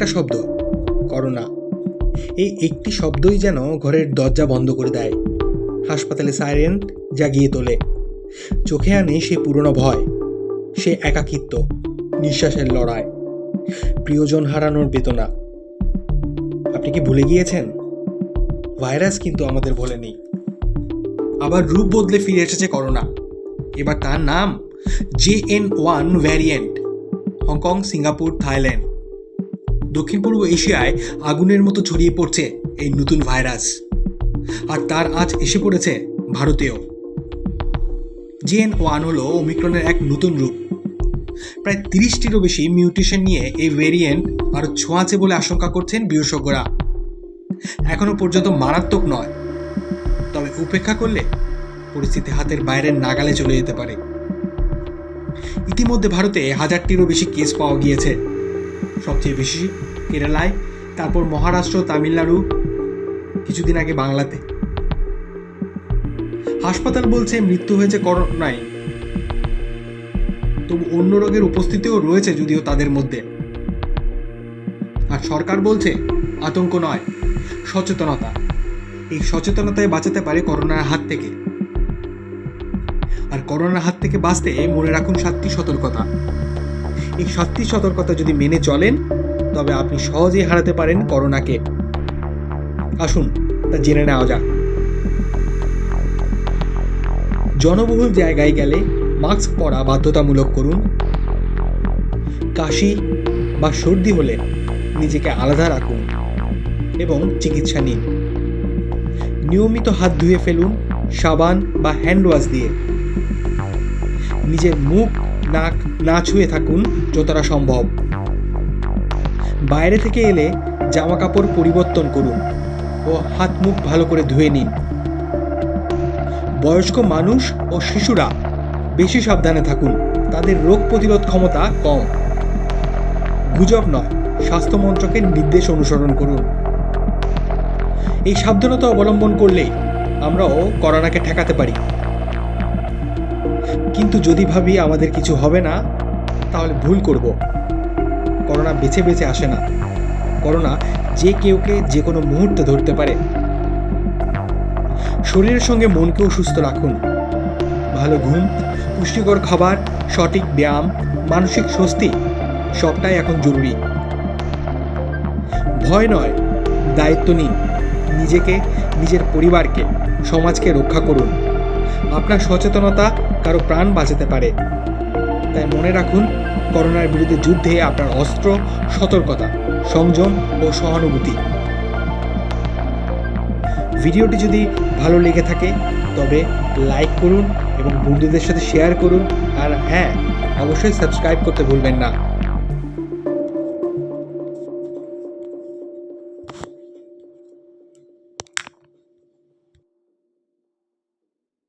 একটা শব্দ, করোনা। এই একটি শব্দই যেন ঘরের দরজা বন্ধ করে দেয়। হাসপাতালে সাইরেন জাগিয়ে তোলে। চোখে আনে সে পুরনো ভয়, সে একাকিত্ব, নিঃশ্বাসের লড়াই, প্রিয়জন হারানোর বেদনা। আপনি কি ভুলে গিয়েছেন? ভাইরাস কিন্তু আমাদের ভোলেনি। আবার রূপ বদলে ফিরে এসেছে করোনা। এবার তার নাম, J N one variant, Hong Kong, Singapore, Thailand. দক্ষিণ পূর্ব এশিয়ায় আগুনের মতো ছড়িয়ে পড়ছে এই নতুন ভাইরাস। আর তার আজ এসে পড়েছে ভারতেও। জেএন ওয়ান হলো ওমিক্রনের এক নতুন রূপ। প্রায় তিরিশটিরও বেশি মিউটেশন নিয়ে এই ভেরিয়েন্ট আরও ছোঁয়াচে বলে আশঙ্কা করছেন বিশেষজ্ঞরা। এখনও পর্যন্ত মারাত্মক নয়। তবে উপেক্ষা করলে পরিস্থিতি হাতের বাইরের নাগালে চলে যেতে পারে। ইতিমধ্যে ভারতে হাজারটিরও বেশি কেস পাওয়া গিয়েছে। সবচেয়ে বেশি, কেরালায়, তারপর মহারাষ্ট্র, তামিলনাড়ু, কিছুদিন আগে বাংলাতে। হাসপাতাল বলছে মৃত্যু হয়েছে করোনায়। তবু অন্য রোগের উপস্থিতিও রয়েছে যদিও তাদের মধ্যে। আর সরকার বলছে আতঙ্ক নয়, সচেতনতা। এই সচেতনতায় বাঁচাতে পারে করোনার হাত থেকে। আর করোনার হাত থেকে বাঁচতে মনে রাখুন সাতটি সতর্কতা। এই সাতটি সতর্কতা যদি মেনে চলেন, তবে আপনি সহজেই হারাতে পারেন করোনাকে। আসুন, তা জেনে নেওয়া যাক। জনবহুল জায়গায় গেলে মাস্ক পরা বাধ্যতামূলক করুন। কাশি বা সর্দি হলে নিজেকে আলাদা রাখুন এবং চিকিৎসা নিন। নিয়মিত হাত ধুয়ে ফেলুন, সাবান বা হ্যান্ড ওয়াশ দিয়ে। নিজের মুখ নাক না ছুঁয়ে থাকুন যতটা সম্ভব। বাইরে থেকে এলে জামা কাপড় পরিবর্তন করুন ও হাত মুখ ভালো করে ধুয়ে নিন। বয়স্ক মানুষ ও শিশুরা বেশি সাবধানে থাকুন, তাদের রোগ প্রতিরোধ ক্ষমতা কম। গুজব নয়, স্বাস্থ্য মন্ত্রকের নির্দেশ অনুসরণ করুন। এই সাবধানতা অবলম্বন করলেই আমরাও করোনাকে ঠেকাতে পারি। কিন্তু যদি ভাবি আমাদের কিছু হবে না, তাহলে ভুল করব। করোনা বেছে বেছে আসে না। করোনা যে কেউকে যে কোনো মুহূর্তে ধরতে পারে। শরীরের সঙ্গে মনকেও সুস্থ রাখুন। ভালো ঘুম, পুষ্টিকর খাবার, সঠিক ব্যায়াম, মানসিক স্বস্তি, সবটাই এখন জরুরি। ভয় নয়, দায়িত্ব নিন। নিজেকে, নিজের পরিবারকে, সমাজকে রক্ষা করুন। আপনার সচেতনতা কারও প্রাণ বাঁচাতে পারে। তাই মনে রাখুন, করোনার বিরুদ্ধে যুদ্ধে আপনার অস্ত্র, সতর্কতা, সংযম ও সহানুভূতি। ভিডিওটি যদি ভালো লেগে থাকে, তবে লাইক করুন এবং বন্ধুদের সাথে শেয়ার করুন। আর হ্যাঁ অবশ্যই সাবস্ক্রাইব করতে ভুলবেন না।